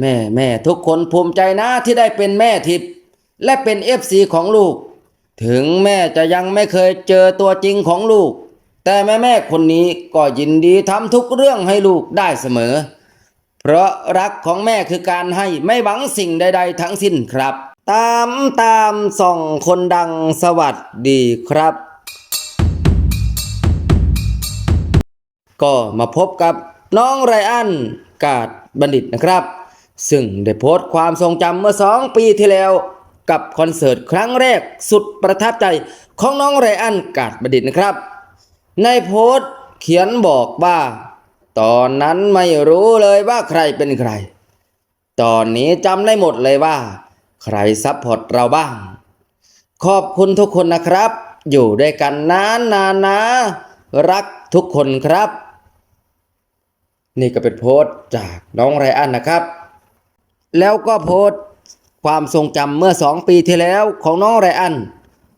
แม่แม่ทุกคนภูมิใจนะที่ได้เป็นแม่ทิพย์และเป็นเอฟซีของลูก ถึงแม่จะยังไม่เคยเจอตัวจริงของลูก แต่แม่แม่คนนี้ก็ยินดีทำทุกเรื่องให้ลูกได้เสมอ เพราะรักของแม่คือการให้ไม่หวังสิ่งใด ๆ ทั้งสิ้นครับ ตามตามส่องคนดังสวัสดีครับ ก็มาพบกับน้องไรอันกาดบัณฑิตนะครับ ซึ่งได้โพสต์ความทรงจำเมื่อสองปีที่แล้ว กับคอนเสิร์ตครั้งแรกสุดประทับใจของน้องไรอันกาดบัณฑิตนะครับ ในโพสต์เขียนบอกว่า ตอนนั้นไม่รู้เลยว่าใครเป็นใคร ตอนนี้จำได้หมดเลยว่า ใครซัพพอร์ตเราบ้าง ขอบคุณทุกคนนะครับ อยู่ด้วยกันนานนานๆนะ รักทุกคนครับ นี่ก็เป็นโพสต์จากน้องไรอันนะครับ แล้วก็โพสต์ความทรงจำเมื่อสองปีที่แล้วของน้องไรอัน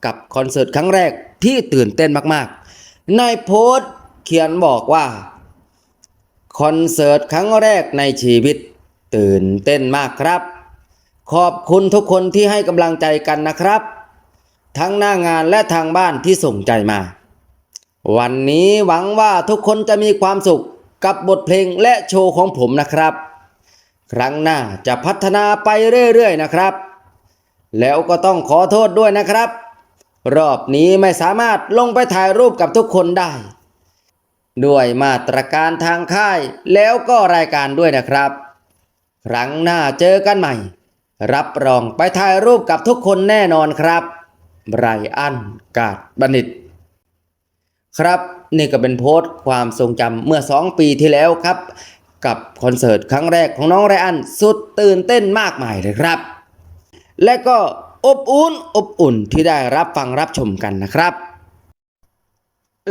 กับคอนเสิร์ตครั้งแรกที่ตื่นเต้นมากๆ ในโพสต์เขียนบอกว่า คอนเสิร์ตครั้งแรกในชีวิต ตื่นเต้นมากครับ ขอบคุณทุกคนที่ให้กำลังใจกันนะครับ ทั้งหน้างานและทางบ้านที่ส่งใจมา วันนี้หวังว่าทุกคนจะมีความสุขกับบทเพลงและโชว์ของผมนะครับ ครั้งหน้าจะพัฒนาไปเรื่อยๆนะครับ แล้วก็ต้องขอโทษด้วยนะครับ รอบนี้ไม่สามารถลงไปถ่ายรูปกับทุกคนได้ ด้วยมาตรการทางค่ายแล้วก็รายการด้วยนะครับ ครั้งหน้าเจอกันใหม่ รับรองไปถ่ายรูปกับทุกคนแน่นอนครับไรอันกาดบัณฑิตครับ นี่ก็เป็นโพสต์ความทรงจำเมื่อ 2 ปีที่แล้วครับ กับคอนเสิร์ตครั้งแรกของน้องไรอันสุดตื่นเต้นมากมายเลยครับ และก็อบอุ่นอบอุ่นที่ได้รับฟังรับชมกันนะครับ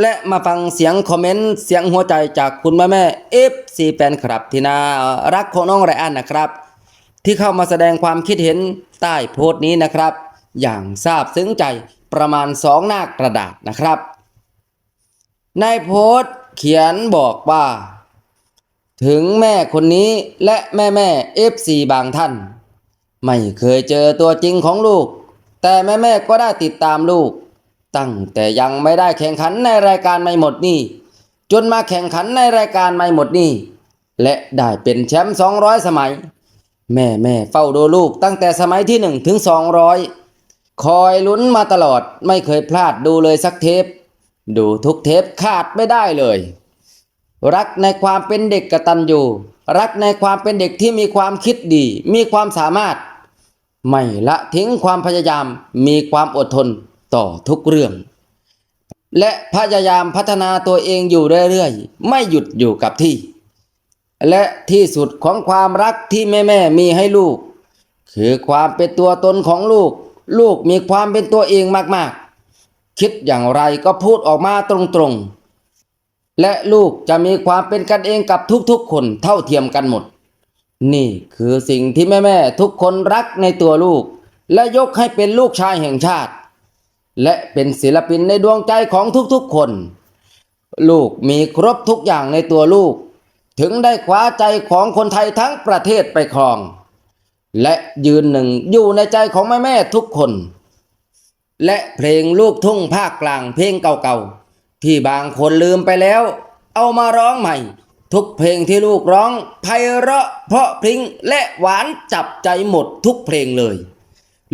และมาฟังเสียงคอมเมนต์เสียงหัวใจจากคุณแม่แม่เอฟซีแฟนคลับที่น่ารักของน้องไรอันนะครับ ที่เข้ามาแสดงความคิดเห็นใต้โพสต์นี้นะครับ อย่างซาบซึ้งใจประมาณสองหน้ากระดาษนะครับ ในโพสต์เขียนบอกว่า ถึงแม่คนนี้และแม่แม่เอฟซีบางท่าน ไม่เคยเจอตัวจริงของลูก แต่แม่แม่ก็ได้ติดตามลูก ตั้งแต่ยังไม่ได้แข่งขันในรายการไม่หมดนี่จนมาแข่งขันในรายการไม่หมดนี่และได้เป็นแชมป์200 สมัย แม่แม่เฝ้าดูลูกตั้งแต่สมัยที่1ถึง200 คอยลุ้นมาตลอดไม่เคยพลาดดูเลยสักเทป ดูทุกเทปขาดไม่ได้เลย รักในความเป็นเด็กกตัญญูรักในความเป็นเด็กที่มีความคิดดี มีความสามารถ ไม่ละทิ้งความพยายามมีความอดทนต่อทุกเรื่อง และพยายามพัฒนาตัวเองอยู่เรื่อยๆ ไม่หยุดอยู่กับที่ และที่สุดของความรักที่แม่แม่ๆมีให้ลูก คือความเป็นตัวตนของลูก ลูกมีความเป็นตัวเองมากๆ คิดอย่างไรก็พูดออกมาตรงๆ และลูกจะมีความเป็นกันเองกับทุกๆคนเท่าเทียมกันหมด นี่คือสิ่งที่แม่ๆทุกคนรักในตัวลูก และยกให้เป็นลูกชายแห่งชาติ และเป็นศิลปินในดวงใจของทุกๆคน ลูกมีครบทุกอย่างในตัวลูก ถึงได้คว้าใจของคนไทยทั้งประเทศไปครอง และยืนหนึ่งอยู่ในใจของแม่ๆทุกคน และเพลงลูกทุ่งภาคกลางเพลงเก่าๆ ที่บางคนลืมไปแล้ว เอามาร้องใหม่ ทุกเพลงที่ลูกร้องไพเราะเพราะพริ้งและหวานจับใจหมดทุกเพลงเลย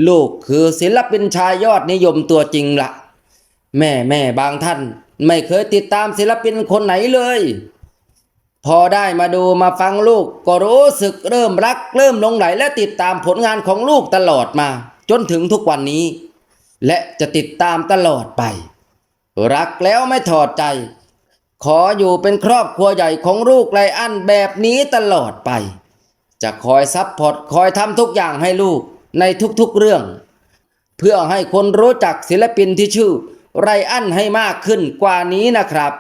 ลูกคือศิลปินชายยอดนิยมตัวจริงละแม่แม่บางท่านไม่เคยติดตามศิลปินคนไหนเลย พอได้มาดูมาฟังลูกก็รู้สึกเริ่มรัก เริ่มหลงไหลและติดตามผลงานของลูกตลอดมา จนถึงทุกวันนี้ และจะติดตามตลอดไป รักแล้วไม่ถอดใจ ขออยู่เป็นครอบครัวใหญ่ของลูกไรอันแบบนี้ตลอดไป จะคอยซัพพอร์ตคอยทำทุกอย่างให้ลูกในทุกๆเรื่อง เพื่อให้คนรู้จักศิลปินที่ชื่อไรอันให้มากขึ้นกว่านี้นะครับ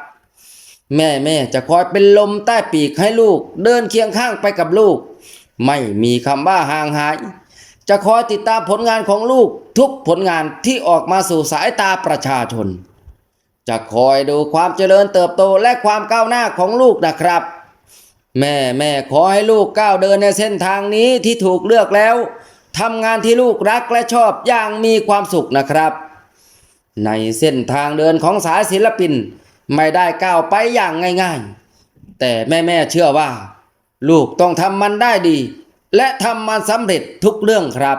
แม่แม่จะคอยเป็นลมใต้ปีกให้ลูก เดินเคียงข้างไปกับลูก ไม่มีคำว่าห่างหาย จะคอยติดตามผลงานของลูกทุกผลงานที่ออกมาสู่สายตาประชาชน จะคอยดูความเจริญเติบโตและความก้าวหน้าของลูกนะครับ แม่แม่ขอให้ลูกก้าวเดินในเส้นทางนี้ที่ถูกเลือกแล้วทำงานที่ลูกรักและชอบอย่างมีความสุขนะครับ ในเส้นทางเดินของสายศิลปินไม่ได้ก้าวไปอย่างง่ายๆ แต่แม่แม่ๆเชื่อว่า ลูกต้องทำมันได้ดี และทำมันสำเร็จทุกเรื่องครับ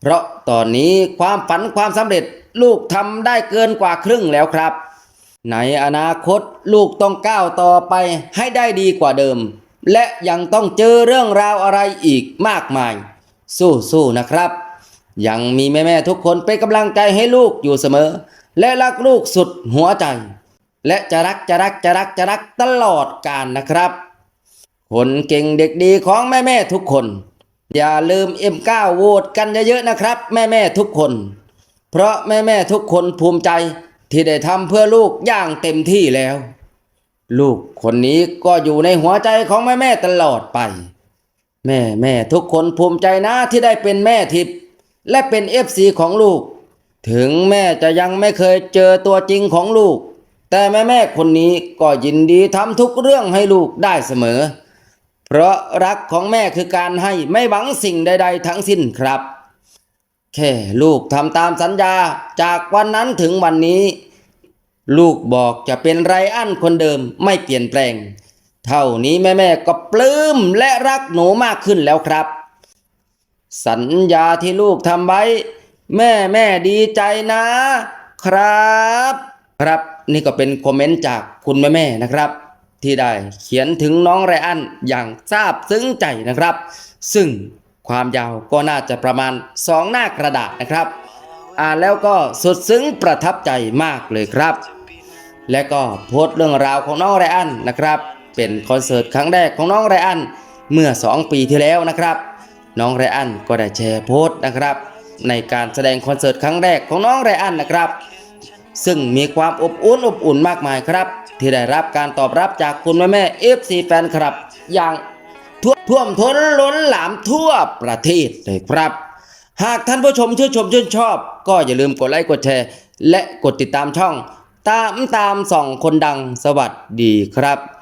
เพราะตอนนี้ความฝันความสำเร็จลูกทำได้เกินกว่าครึ่งแล้วครับ ในอนาคตลูกต้องก้าวต่อไปให้ได้ดีกว่าเดิม และยังต้องเจอเรื่องราวอะไรอีกมากมาย สู้ๆนะครับ ยังมีแม่ๆทุกคนเป็นกำลังใจให้ลูกอยู่เสมอ และรักลูกสุดหัวใจ และจะรักจะรักจะรักจะรักตลอดกาลนะครับ คนเก่งเด็กดีของแม่ๆทุกคน อย่าลืม M9 โหวตกันเยอะๆนะครับ แม่ๆทุกคน เพราะแม่ๆทุกคนภูมิใจที่ได้ทำเพื่อลูกอย่างเต็มที่แล้ว ลูกคนนี้ก็อยู่ในหัวใจของแม่ๆตลอดไป แม่แม่ทุกคนภูมิใจนะที่ได้เป็นแม่ทิพย์และเป็นเอฟซีของลูก ถึงแม่จะยังไม่เคยเจอตัวจริงของลูก แต่แม่แม่คนนี้ก็ยินดีทำทุกเรื่องให้ลูกได้เสมอ เพราะรักของแม่คือการให้ไม่หวังสิ่งใด ๆ ทั้งสิ้นครับ แค่ลูกทำตามสัญญาจากวันนั้นถึงวันนี้ ลูกบอกจะเป็นไรอันคนเดิมไม่เปลี่ยนแปลง เท่านี้แม่ๆก็ปลื้มและรักหนูมากขึ้นแล้วครับ สัญญาที่ลูกทำไว้ แม่แม่ดีใจนะ ครับ ครับนี่ก็เป็นคอมเมนต์จากคุณแม่แม่ๆนะครับ ที่ได้เขียนถึงน้องไรอันอย่างซาบซึ้งใจนะครับ ซึ่งความยาวก็น่าจะประมาณสองหน้ากระดาษนะครับ อ่านแล้วก็สุดซึ้งประทับใจมากเลยครับ และก็โพสต์เรื่องราวของน้องไรอันนะครับ เป็นคอนเสิร์ตครั้งแรกของน้องไรอันเมื่อ 2 ปีที่แล้วนะครับ น้องไรอันก็ได้แชร์โพสต์นะครับ ในการแสดงคอนเสิร์ตครั้งแรกของน้องไรอันนะครับ ซึ่งมีความอบอุ่นอบอุ่นมากมายครับ ที่ได้รับการตอบรับจากคุณแม่แม่เอฟซีแฟนคลับ อย่างท่วท่วมท้นล้นหลามทั่วประเทศเลยครับ หากท่านผู้ชมชื่นชมชื่นชอบ ก็อย่าลืมกดไลค์กดแชร์ และกดติดตามช่อง ตามตามส่องคนดังสวัสดีครับ